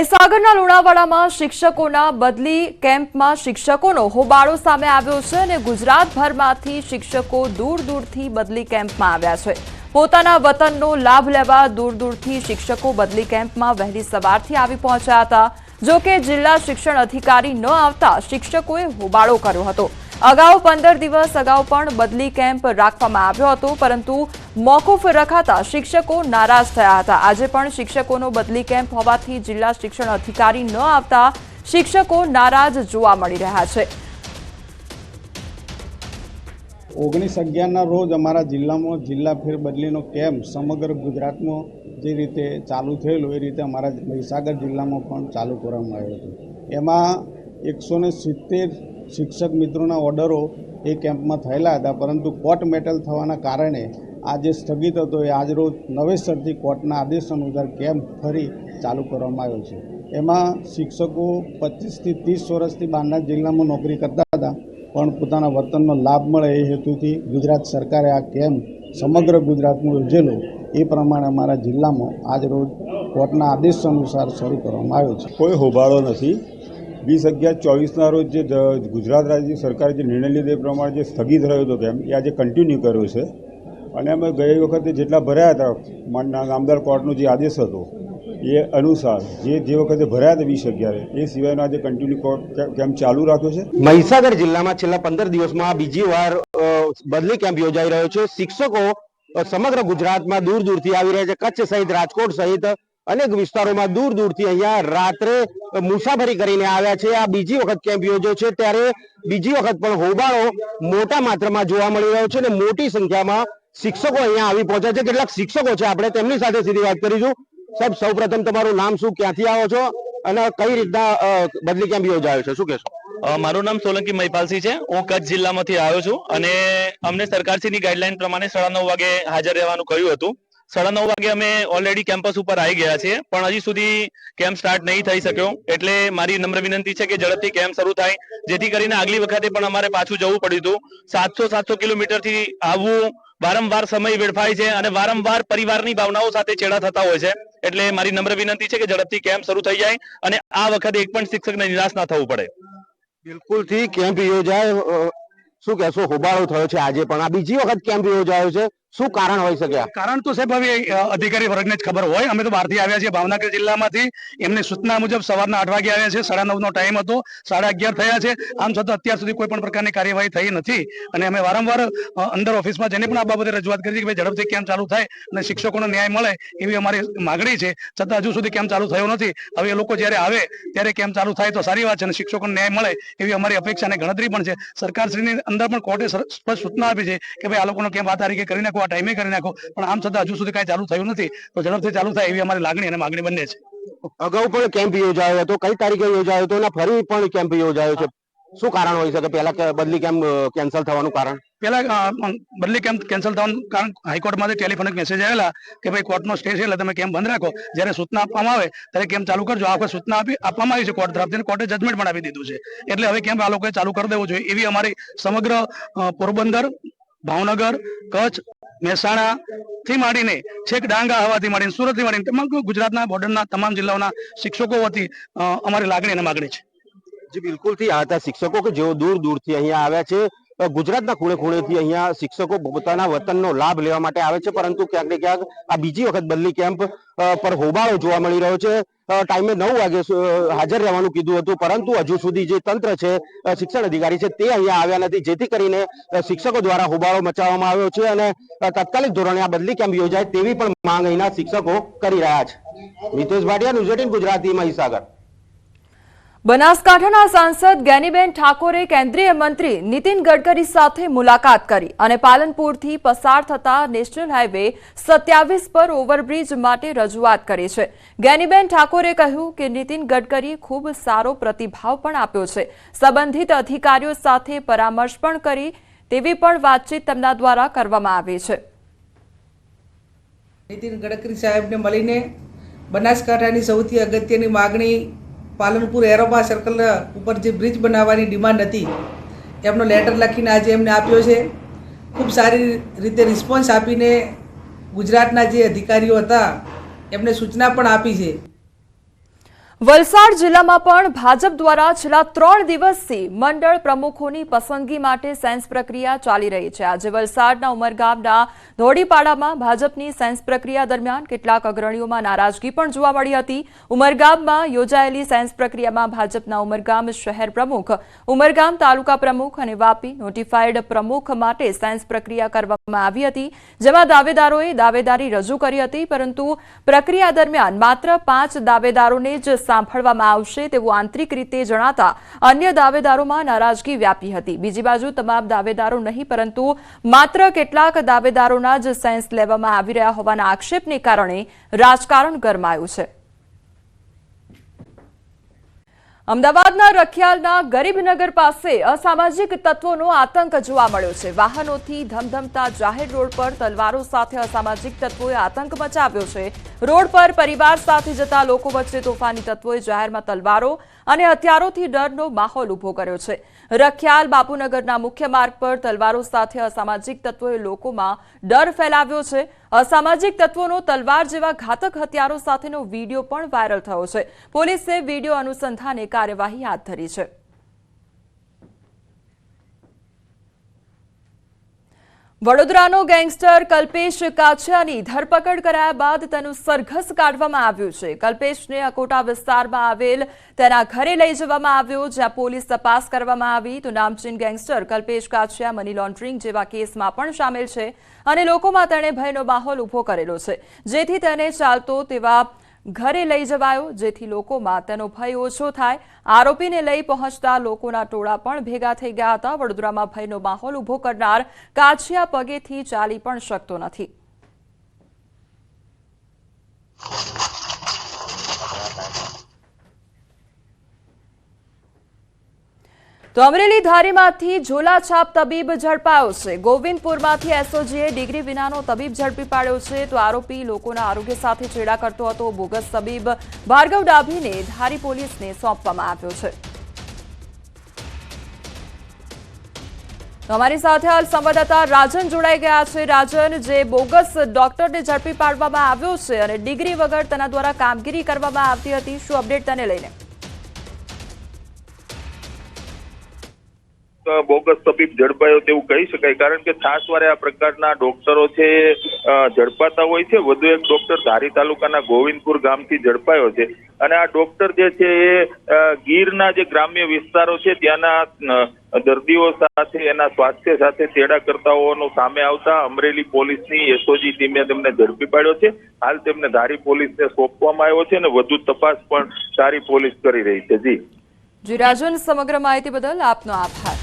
મહીસાગરના લુણાવાડામાં શિક્ષકોના બદલી કેમ્પમાં શિક્ષકોનો હોબાળો સામે આવ્યો છે અને ગુજરાતભરમાંથી શિક્ષકો દૂર દૂરથી બદલી કેમ્પમાં આવ્યા છે. પોતાના વતનનો લાભ લેવા દૂર દૂરથી શિક્ષકો બદલી કેમ્પમાં વહેલી સવારથી આવી પહોંચ્યા હતા. જો કે જિલ્લા શિક્ષણ અધિકારી ન આવતા શિક્ષકોએ હોબાળો કર્યો હતો. અગાઉ પંદર દિવસ અગાઉ પણ બદલી કેમ્પ રાખવામાં આવ્યો હતો, પરંતુ મોકૂફ રખાતા શિક્ષકો નારાજ થયા હતા. આજે પણ શિક્ષકોનો બદલી કેમ્પ હોવાથી જિલ્લા શિક્ષણ અધિકારી ન આવતા શિક્ષકો નારાજ જોવા મળી રહ્યા છે. ઓગણીસ અગિયારના રોજ અમારા જિલ્લામાં જિલ્લા ફેરબદલીનો કેમ્પ સમગ્ર ગુજરાતમાં જે રીતે ચાલુ થયેલું, એ રીતે અમારા મહીસાગર જિલ્લામાં પણ ચાલુ કરવામાં આવ્યો હતો. એમાં એકસો સિત્તેર શિક્ષક મિત્રોના ઓર્ડરો એ કેમ્પમાં થયેલા હતા, પરંતુ કોર્ટ મેટલ થવાના કારણે આ જે સ્થગિત હતો. એ આજરોજ નવેસરથી કોર્ટના આદેશ અનુસાર કેમ્પ ફરી ચાલુ કરવામાં આવ્યો છે. એમાં શિક્ષકો પચીસથી ત્રીસ વર્ષથી બહારના જિલ્લામાં નોકરી કરતા હતા, પણ પોતાના વતનનો લાભ મળે એ હેતુથી ગુજરાત સરકારે આ કેમ્પ સમગ્ર ગુજરાતમાં યોજેલો. એ પ્રમાણે અમારા જિલ્લામાં આજ રોજ કોર્ટના આદેશ અનુસાર શરૂ કરવામાં આવ્યો છે. કોઈ હોબાળો નથી. વીસ અગિયાર ચોવીસના રોજ જે ગુજરાત રાજ્ય સરકારે જે નિર્ણય લીધો એ પ્રમાણે જે સ્થગિત રહ્યો હતો કેમ એ આજે કન્ટિન્યુ કર્યો છે. અને અમે ગઈ વખતે જેટલા ભર્યા હતા નામદાર કોર્ટનો જે આદેશ હતો, એ અનુસાર જે જે વખતે ભર્યા હતા વીસ અગિયારે એ સિવાયનો આજે કન્ટિન્યુ કોર્ટ કેમ્પ ચાલુ રાખ્યો છે. મહીસાગર જિલ્લામાં છેલ્લા પંદર દિવસમાં બીજી વાર બદલી કેમ્પ યોજાઈ રહ્યો છે. શિક્ષકો સમગ્ર ગુજરાતમાં દૂર દૂરથી આવી રહ્યા છે. કચ્છ સહિત, રાજકોટ સહિત અનેક વિસ્તારોમાં દૂર દૂરથી અહીંયા રાત્રે મુસાફરી કરીને આવ્યા છે. આ બીજી વખત કેમ્પ યોજ્યો છે ત્યારે બીજી વખત પણ હોબાળો મોટા માત્રામાં જોવા મળી રહ્યો છે અને મોટી સંખ્યામાં શિક્ષકો અહીંયા આવી પહોંચ્યા છે. કેટલાક શિક્ષકો છે, આપણે તેમની સાથે સીધી વાત કરીશું. સાહેબ, સૌપ્રથમ તમારું નામ શું, ક્યાંથી આવો છો અને કઈ રીતના બદલી કેમ્પ યોજાયો છે? શું કહેશો? મારું નામ સોલંકી મહિપાલસિંહ છે. હું કચ્છ જિલ્લામાંથી આવ્યો છું અને અમને સરકારશ્રીની ગાઈડલાઈન પ્રમાણે સાડા નવ વાગે હાજર રહેવાનું કહ્યું હતું. સાડા નવ વાગે અમે ઓલરેડી કેમ્પસ ઉપર આવી ગયા છીએ. પણ હજી સુધી કેમ્પ સ્ટાર્ટ નહીં થઈ શક્યો. એટલે મારી નમ્ર વિનંતી છે કે ઝડપથી કેમ્પ શરૂ થાય. જેથી કરીને આગલી વખતે પણ અમારે પાછું જવું પડ્યું હતું. સાતસો સાતસો કિલોમીટરથી આવવું વારંવાર સમય વેડફાય છે અને વારંવાર પરિવારની ભાવનાઓ સાથે ચેડા થતા હોય છે. એટલે મારી નમ્ર વિનંતી છે કે ઝડપથી કેમ્પ શરૂ થઈ જાય અને આ વખતે એક પણ શિક્ષકને નિરાશ ના થવું પડે. બિલકુલથી કેમ્પ યોજાય. શું કહેશો? હોબાળો થયો છે આજે પણ. આ બીજી વખત કેમ્પ યોજાયો છે. શું કારણ હોઈ શકે? કારણ તો સાહેબ, હવે અધિકારી વર્ગને જ ખબર હોય. અમે તો બહારથી આવ્યા છીએ ભાવનગર જિલ્લામાંથી. એમની સૂચના મુજબ સવારના આઠ વાગે આવ્યા છે. સાડા નવનો ટાઈમ હતો. સાડા અગિયાર થયા છે. આમ છતાં અત્યાર સુધી કોઈ પણ પ્રકારની કાર્યવાહી થઈ નથી. અને અમે વારંવાર અંદર ઓફિસમાં જઈને પણ આ બાબતે રજૂઆત કરી છે કે ઝડપથી કેમ ચાલુ થાય અને શિક્ષકોને ન્યાય મળે એવી અમારી માગણી છે. છતાં હજુ સુધી કેમ ચાલુ થયો નથી. હવે એ લોકો જ્યારે આવે ત્યારે કેમ ચાલુ થાય તો સારી વાત છે અને શિક્ષકોને ન્યાય મળે એવી અમારી અપેક્ષા અને ગણતરી પણ છે. સરકારશ્રીની અંદર પણ કોર્ટે સ્પષ્ટ સૂચના આપી છે કે ભાઈ આ લોકોનો કેમ આ તારીખે કરી નાખો આ ટાઈમે કરી નાખો. પણ આમ છતાં હજુ સુધી કાંઈ ચાલુ થયું નથી. તો ઝડપથી ચાલુ થાય એવી અમારી લાગણી અને માગણી બંને છે. અગાઉ પણ કેમ્પ યોજાયો હતો. કઈ તારીખે યોજાયો હતો? અને ફરી પણ કેમ્પ યોજાયો છે. શું કારણ હોય શકે? પહેલા બદલી કેમ્પ કેન્સલ થવાનું કારણ? પેલા બદલી કેમ્પ કેન્સલ થવાનું કારણ? હાઈકોર્ટમાંથી ટેલિફોનિક મેસેજ આવેલા કે ભાઈ કોર્ટનો સ્ટે છે એટલે તમે કેમ્પ બંધ રાખો. જ્યારે સૂચના આપવામાં આવે ત્યારે કેમ્પ ચાલુ કરજો. આ વખત સૂચના આપી આપવામાં આવી છે. કોર્ટ તરફથી કોર્ટે જજમેન્ટ પણ આપી દીધું છે. એટલે હવે કેમ્પ આ લોકોએ ચાલુ કરી દેવું જોઈએ. એવી અમારી સમગ્ર પોરબંદર ભાવનગર, કચ્છ, મહેસાણા થી માંડીને છેક ડાંગા હવાથી માંડીને સુરતથી માંડીને તમામ ગુજરાતના, બોર્ડરના તમામ જિલ્લાઓના શિક્ષકો વતી અમારી લાગણી અને માગણી છે. જે, બિલકુલથી આ શિક્ષકો કે જેઓ દૂર દૂરથી અહીંયા આવ્યા છે. ગુજરાતના ખૂણે ખૂણેથી અહીંયા શિક્ષકો પોતાના વતનનો લાભ લેવા માટે આવે છે, પરંતુ ક્યાંક ને ક્યાંક આ બીજી વખત બદલી કેમ્પ પર હોબાળો જોવા મળી રહ્યો છે. ટાઈમે નવ વાગે હાજર રહેવાનું કીધું હતું. પરંતુ હજુ સુધી જે તંત્ર છે શિક્ષણ અધિકારી છે, તે અહીંયા આવ્યા નથી. જેથી કરીને શિક્ષકો દ્વારા હોબાળો મચાવવામાં આવ્યો છે અને તાત્કાલિક ધોરણે આ બદલી કેમ્પ યોજાય તેવી પણ માંગ અહીંના શિક્ષકો કરી રહ્યા છે. મિતેશ ભાટિયા, ન્યૂઝ ગુજરાતી, મહીસાગર. બનાસકાંઠાના સાંસદ જ્ઞાનીબેન ઠાકોરે કેન્દ્રીય મંત્રી નીતિન ગડકરી સાથે મુલાકાત કરી અને પાલનપુરથી પસાર થતા નેશનલ હાઈવે સત્યાવીસ પર ઓવરબ્રિજ માટે રજૂઆત કરી છે. જ્ઞાનીબેન ઠાકોરે કહ્યું કે નીતિન ગડકરીએ ખૂબ સારો પ્રતિભાવ પણ આપ્યો છે. સંબંધિત અધિકારીઓ સાથે પરામર્શ પણ કરી તેવી પણ વાતચીત તેમના દ્વારા કરવામાં આવી છે. નીતિન ગડકરી સાહેબને મળીને બનાસકાંઠાની સૌથી અગત્યની માગણી પાલનપુર એરોબા સર્કલ ઉપર જે બ્રિજ બનાવવાની ડિમાન્ડ હતી, એમનો લેટર લખીને આજે એમને આપ્યો છે. ખૂબ સારી રીતે રિસ્પોન્સ આપીને ગુજરાતના જે અધિકારીઓ હતા, એમને સૂચના પણ આપી છે. વલસાડ જિલ્લામાં પણ ભાજપ દ્વારા છેલ્લા ત્રણ દિવસથી મંડળ પ્રમુખોની પસંદગી માટે સેન્સ પ્રક્રિયા ચાલી રહી છે. આજે વલસાડના ઉમરગામના ધોડીપાડામાં ભાજપની સેન્સ પ્રક્રિયા દરમિયાન કેટલાક અગ્રણીઓમાં નારાજગી પણ જોવા મળી હતી. ઉમરગામમાં યોજાયેલી સેન્સ પ્રક્રિયામાં ભાજપના ઉમરગામ શહેર પ્રમુખ, ઉમરગામ તાલુકા પ્રમુખ અને વાપી નોટિફાઈડ પ્રમુખ માટે સેન્સ પ્રક્રિયા કરવામાં આવી હતી. જેમાં દાવેદારોએ દાવેદારી રજૂ કરી હતી, પરંતુ પ્રક્રિયા દરમિયાન માત્ર પાંચ દાવેદારોને જ સાંભળવામાં આવશે તેવું આંતરિક રીતે જણાતા અન્ય દાવેદારોમાં નારાજગી વ્યાપી હતી. બીજી બાજુ તમામ દાવેદારો નહીં, પરંતુ માત્ર કેટલાક દાવેદારોના જ સેન્સ લેવામાં આવી રહ્યા હોવાના આક્ષેપને કારણે રાજકારણ ગરમાયું છે. અમદાવાદના રખિયાલના ગરીબનગર પાસે અસામાજિક તત્વોનો આતંક જોવા મળ્યો છે. વાહનોથી ધમધમતા જાહેર રોડ પર તલવારો સાથે અસામાજિક તત્વોએ આતંક મચાવ્યો છે. રોડ પર પરિવાર સાથે જતા લોકો વચ્ચે તોફાની તત્વોએ જાહેરમાં તલવારો અને હથિયારોથી ડરનો માહોલ ઊભો કર્યો છે. રખિયાલ બાપુનગરના મુખ્ય માર્ગ પર તલવારો સાથે અસામાજિક તત્વોએ લોકોમાં ડર ફેલાવ્યો છે. અસામાજિક તત્વોનો તલવાર જેવા ઘાતક હથિયારો સાથેનો વીડિયો પણ વાયરલ થયો છે. પોલીસે વીડિયો અનુસંધાને કાર્યવાહી હાથ ધરી છે. વડોદરાનો ગેંગસ્ટર કલ્પેશ કાછિયાની ધરપકડ કરાયા બાદ તેનું સરઘસ કાઢવામાં આવ્યું છે. કલ્પેશને અકોટા વિસ્તારમાં આવેલ તેના ઘરે લઈ જવામાં આવ્યો, જ્યાં પોલીસ તપાસ કરવામાં આવી. તો નામચીન gangster Kalpesh Kachhiya money laundering જેવા કેસમાં પણ સામેલ છે અને લોકોમાં તેણે ભયનો માહોલ ઊભો કરેલો છે. જેથી તેને ચાલતો તેવા ઘરે લઈ જવાયો, જેથી લોકોમાં તેનો ભય ઓછો થાય. આરોપીને લઈ પહોંચતા લોકોના ટોળા પણ ભેગા થઈ ગયા હતા. વડોદરામાં ભયનો માહોલ ઊભો કરનાર કાછિયા પગેથી ચાલી પણ શકતો નથી. તો અમરેલી ધારીમાંથી ઝોલાછાપ તબીબ ઝડપાયો છે. ગોવિંદપુરમાંથી એસઓજીએ ડિગ્રી વિનાનો તબીબ ઝડપી પાડ્યો છે તો આરોપી લોકોના આરોગ્ય સાથે ચેડા કરતો હતો. બોગસ તબીબ ભાર્ગવ ડાભીને ધારી પોલીસને સોંપવામાં આવ્યો છે. અમારી સાથે હાલ સંવાદદાતા રાજન જોડાઈ ગયા છે. રાજન, જે બોગસ ડોક્ટરને ઝડપી પાડવામાં આવ્યો છે અને ડિગ્રી વગર તેના દ્વારા કામગીરી કરવામાં આવતી હતી, શું અપડેટ તેને લઈને? બોગસ તબીબ ઝડપાયો તેવું કહી શકાય. કારણ કે વારે આ પ્રકારના ડોક્ટરો છે ઝડપાતા હોય છે. વધુ એક ડોક્ટર ધારી તાલુકાના ગોવિંદપુર ગામથી ઝડપાયો છે. અને આ ડોક્ટર જે છે એ ગીરના જે ગ્રામ્ય વિસ્તારો છે, ત્યાંના દર્દીઓ સાથે, એના સ્વાસ્થ્ય સાથે ચેડા કરતા સામે આવતા અમરેલી પોલીસની એસઓજી ટીમે તેમને ઝડપી પાડ્યો છે. હાલ તેમને ધારી પોલીસને સોંપવામાં આવ્યો છે અને વધુ તપાસ પણ ધારી પોલીસ કરી રહી છે. જી. જી, રાજન, સમગ્ર માહિતી બદલ આપનો આભાર.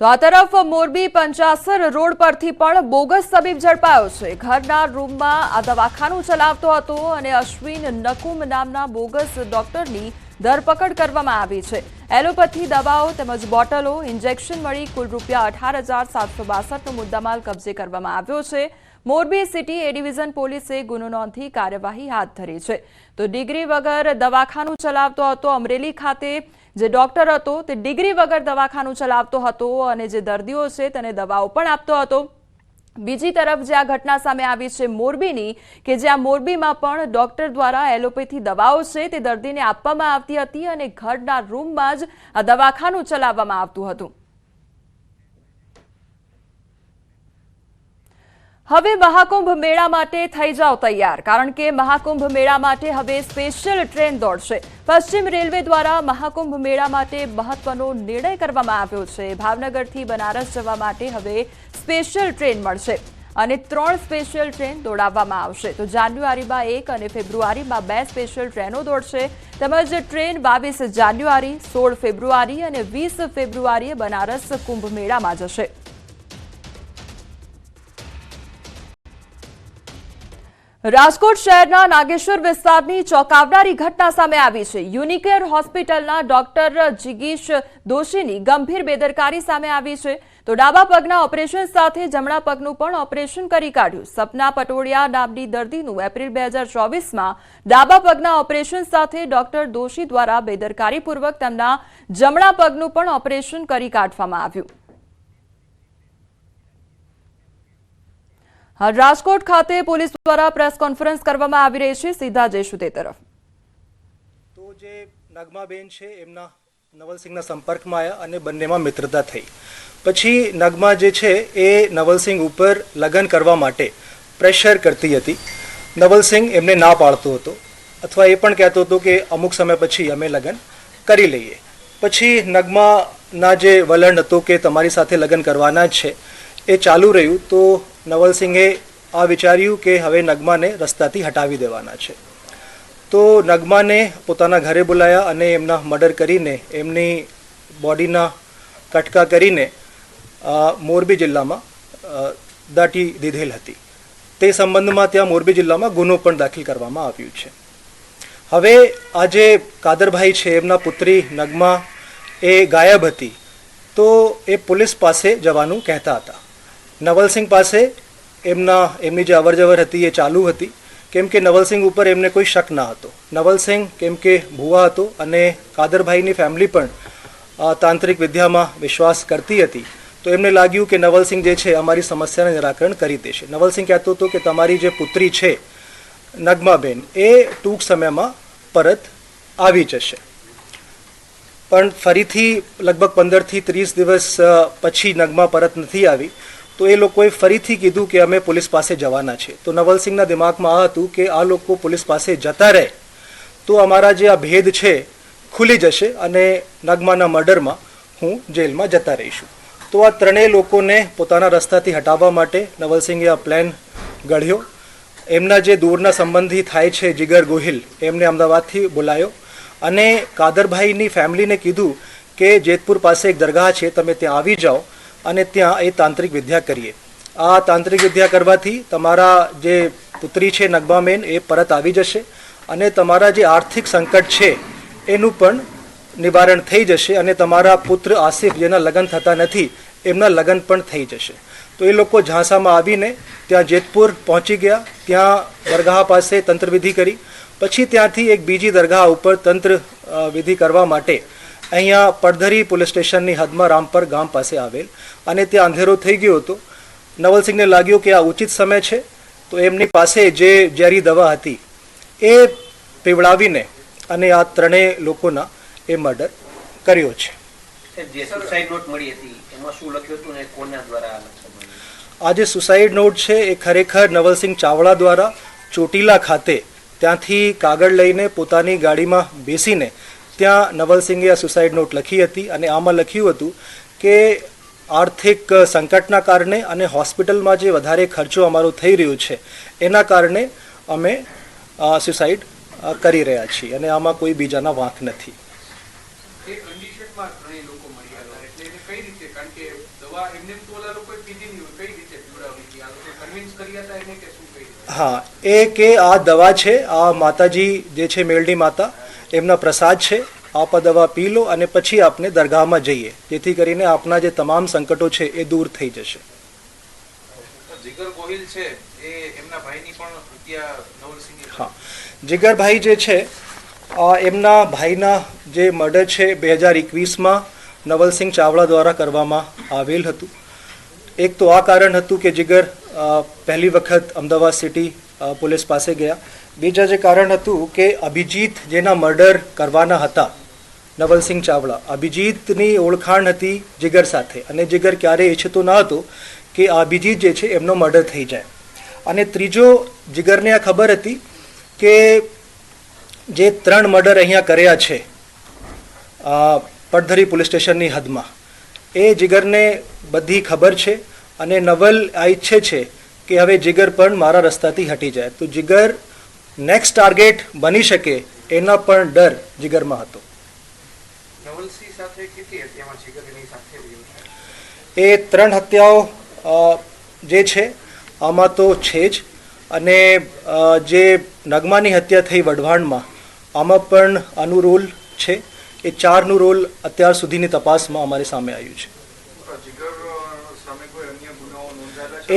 તો આ તરફ મોરબી પંચાસર રોડ પરથી પણ બોગસ તબીબ ઝડપાયો છે. ઘરના રૂમમાં આ દવાખાનું ચલાવતો હતો અને અશ્વિન નકુમ નામના બોગસ ડોક્ટરની ધરપકડ કરવામાં આવી છે. એલોપેથી દવાઓ તેમજ બોટલો, ઇન્જેક્શન મળી કુલ રૂપિયા અઢાર હજાર સાતસો બાસઠનો મુદ્દામાલ કબજે કરવામાં આવ્યો છે. મોરબી સિટી એ ડિવિઝન પોલીસે ગુનો નોંધી કાર્યવાહી હાથ ધરી છે. તો ડિગ્રી વગર દવાખાનું ચલાવતો હતો અમરેલી ખાતે. જે ડોક્ટર હતો તે ડિગ્રી વગર દવાખાનું ચલાવતો હતો અને જે દર્દીઓ છે તેને દવાઓ પણ આપતો હતો. બીજી તરફ જે આ ઘટના સામે આવી છે મોરબીની, કે જ્યાં મોરબીમાં પણ ડોક્ટર દ્વારા એલોપેથી દવાઓ છે તે દર્દીને આપવામાં આવતી હતી અને ઘરના રૂમમાં જ આ દવાખાનું ચલાવવામાં આવતું હતું. હવે મહાકુંભ મેળા માટે થઈ જાઓ તૈયાર, કારણ કે મહાકુંભ મેળા માટે હવે સ્પેશિયલ ટ્રેન દોડશે. પશ્ચિમ રેલવે દ્વારા મહાકુંભ મેળા માટે મહત્વનો નિર્ણય કરવામાં આવ્યો છે. ભાવનગરથી બનારસ જવા માટે હવે સ્પેશિયલ ટ્રેન મળશે અને ત્રણ સ્પેશિયલ ટ્રેન દોડાવવામાં આવશે. તો જાન્યુઆરીમાં એક અને ફેબ્રુઆરીમાં બે સ્પેશિયલ ટ્રેનો દોડશે. તેમજ ટ્રેન બાવીસ જાન્યુઆરી, સોળ ફેબ્રુઆરી અને વીસ ફેબ્રુઆરીએ બનારસ કુંભ મેળામાં જશે. રાજકોટ શહેરના નાગેશ્વર વિસ્તારની ચોંકાવનારી ઘટના સામે આવી છે. યુનિકેર હોસ્પિટલના ડોક્ટર જિગીશ દોશીની ગંભીર બેદરકારી સામે આવી છે. તો ડાબા પગના ઓપરેશન સાથે જમણા પગનું પણ ઓપરેશન કરી કાઢ્યું. સપના પટોડિયા નામની દર્દીનું એપ્રિલ બે હજાર ચોવીસમાં ડાબા પગના ઓપરેશન સાથે ડોક્ટર દોશી દ્વારા બેદરકારીપૂર્વક તેમના જમણા પગનું પણ ઓપરેશન કરી કાઢવામાં આવ્યું. રાજકોટ ખાતે પોલીસ દ્વારા પ્રેસ કોન્ફરન્સ કરવામાં આવી રહી છે. સીધા જઈશું તે તરફ. તો જે નગમાબેન છે, એમના નવલસિંહના સંપર્કમાં આવ્યા અને બંનેમાં મિત્રતા થઈ. પછી નગમા જે છે, એ નવલસિંહ ઉપર લગ્ન કરવા માટે પ્રેશર કરતી હતી. નવલસિંહ એમને ના પાડતો હતો, અથવા એ પણ કહેતો હતો કે અમુક સમય પછી અમે લગ્ન કરી લઈએ. પછી નગમાના જે વલણ હતું કે તમારી સાથે લગ્ન કરવાના જ છે, એ ચાલુ રહ્યું. તો નવલસિંહે આ વિચાર્યું કે હવે નગમાને રસ્તાથી હટાવી દેવાના છે. તો નગમાને પોતાના ઘરે બોલાયા અને એમના મર્ડર કરીને, એમની બોડીના કટકા કરીને મોરબી જિલ્લામાં દાટી દીધેલ હતી. તે સંબંધમાં ત્યાં મોરબી જિલ્લામાં ગુનો પણ દાખલ કરવામાં આવ્યું છે. હવે આ જે કાદરભાઈ છે, એમના પુત્રી નગમા એ ગાયબ હતી, તો એ પોલીસ પાસે જવાનું કહેતા હતા. નવલસિંહ પાસે એમના, એમની જે અવરજવર હતી એ ચાલુ હતી. કેમ કે નવલસિંહ ઉપર એમને કોઈ શક ના હતો. નવલસિંહ કેમ કે ભુવા હતો અને કાદરભાઈની ફેમિલી પણ તાંત્રિક વિદ્યામાં વિશ્વાસ કરતી હતી. તો એમને લાગ્યું કે નવલસિંહ જે છે, અમારી સમસ્યાને નિરાકરણ કરી દેશે. નવલસિંહ કહેતો હતો કે તમારી જે પુત્રી છે, નગમાબેન, એ ટૂંક સમયમાં પરત આવી જશે. પણ ફરીથી લગભગ પંદરથી ત્રીસ દિવસ પછી નગમા પરત નથી આવી. તો એ લોકોએ ફરીથી કીધું કે અમે પોલીસ પાસે જવાના છે. તો નવલસિંહના દિમાગમાં આ હતું કે આ લોકો પોલીસ પાસે જતા રહે. તો અમારા જે આ ભેદ છે ખુલી જશે અને નગમાના મર્ડરમાં હું જેલમાં જતા રહીશું. તો આ ત્રણેય લોકોને પોતાના રસ્તાથી હટાવવા માટે નવલસિંહે આ પ્લાન ઘડ્યો એમના જે દૂરના સંબંધી થાય છે જીગર ગોહિલ, એમને અમદાવાદથી બોલાયો. અને કાદરભાઈની ફેમિલીને કીધું કે જેતપુર પાસે એક દરગાહ છે, તમે ત્યાં આવી જાઓ. અને ત્યાં એ તાંત્રિક વિદ્યા કરીએ. આ તાંત્રિક વિદ્યા કરવાથી તમારા જે પુત્રી છે નગમામેન એ પરત આવી જશે અને તમારા જે આર્થિક સંકટ છે એનું પણ નિવારણ થઈ જશે અને તમારા પુત્ર આસિફ જેના લગ્ન થતા નથી, એમના લગ્ન પણ થઈ જશે. તો એ લોકો ઝાંસામાં આવીને ત્યાં જેતપુર પહોંચી ગયા. ત્યાં દરગાહ પાસે તંત્રવિધિ કરી. પછી ત્યાંથી એક બીજી દરગાહ ઉપર તંત્ર વિધિ કરવા માટે અહીંયા પડધરી પોલીસ સ્ટેશનની હદમાં રામપર ગામ પાસે આવેલ અને ત્યાં અંધેરો થઈ ગયો હતો નવલસિંહને લાગ્યું કે આ ઉચિત સમય છે તો એમની પાસે જે ઝેરી દવા હતી એ પીવડાવીને અને આ ત્રણેય લોકોના એ મર્ડર કર્યો છે? આ જે સુસાઇડ નોટ છે એ ખરેખર નવલસિંહ ચાવડા દ્વારા ચોટીલા ખાતે ત્યાંથી કાગળ લઈને પોતાની ગાડીમાં બેસીને ત્યાં નવલસિંહે આ સુસાઇડ નોટ લખી હતી અને આમાં લખ્યું હતું કે આર્થિક સંકટના કારણે અને હોસ્પિટલમાં જે વધારે ખર્ચો અમારો થઈ રહ્યો છે એના કારણે અમે સુસાઇડ કરી રહ્યા છીએ અને આમાં કોઈ બીજાના વાંક નથી. હા એ કે આ દવા છે આ માતાજી જે છે મેલડી માતા એમના પ્રસાદ છે આપ આ દવા પી લો અને પછી આપને દરગાહમાં જઈએ. જેથી કરીને આપના જે તમામ સંકટો છે એ દૂર થઈ જશે. જીગર ગોહિલ છે એ એમના ભાઈની પણ હા. જીગરભાઈ જે છે એમના ભાઈના જે મર્ડર છે બે હજાર એકવીસમાં નવલસિંહ ચાવડા દ્વારા કરવામાં આવેલ હતું. એક તો આ કારણ હતું કે જીગર પહેલી વખત અમદાવાદ સિટી પોલીસ પાસે ગયા. બીજા જે કારણ હતું કે અભિજીત જેના મર્ડર કરવાના હતા, નવલસિંહ ચાવડા અભિજીતની ઓળખાણ હતી જીગર સાથે અને જીગર ક્યારેય ઈચ્છતો ન હતો કે અભિજીત જે છે એમનો મર્ડર થઈ જાય. અને ત્રીજો જીગરને આ ખબર હતી કે જે ત્રણ મર્ડર અહીંયા કર્યા છે પડધરી પોલીસ સ્ટેશનની હદમાં. એ જીગરને બધી ખબર છે અને નવલ આ ઈચ્છે છે કે હવે જીગર પણ મારા રસ્તાથી હટી જાય. તો જીગર નેક્સ્ટ ટાર્ગેટ બની શકે એના પણ ડર જીગરમાં હતો. એ ત્રણ હત્યાઓ જે છે આમાં તો છે જ. અને જે નગમાની હત્યા થઈ વઢવાણમાં આમાં પણ આનું રોલ છે. એ ચારનું રોલ અત્યાર સુધીની તપાસમાં અમારી સામે આવ્યું છે.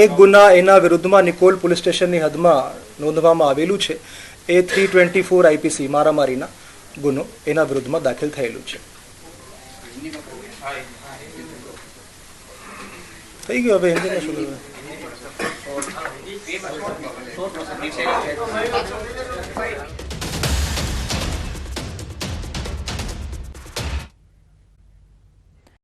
એક ગુના એના વિરુદ્ધમાં નિકોલ પોલીસ સ્ટેશનની હદમાં નોંધવામાં આવેલું છે એ થ્રી ટ્વેન્ટી ફોર આઈપીસી મારામારીના ગુનો એના વિરુદ્ધમાં દાખલ થયેલું છે. થઈ ગયું હવે હિન્દીમાં શું કરવાનું?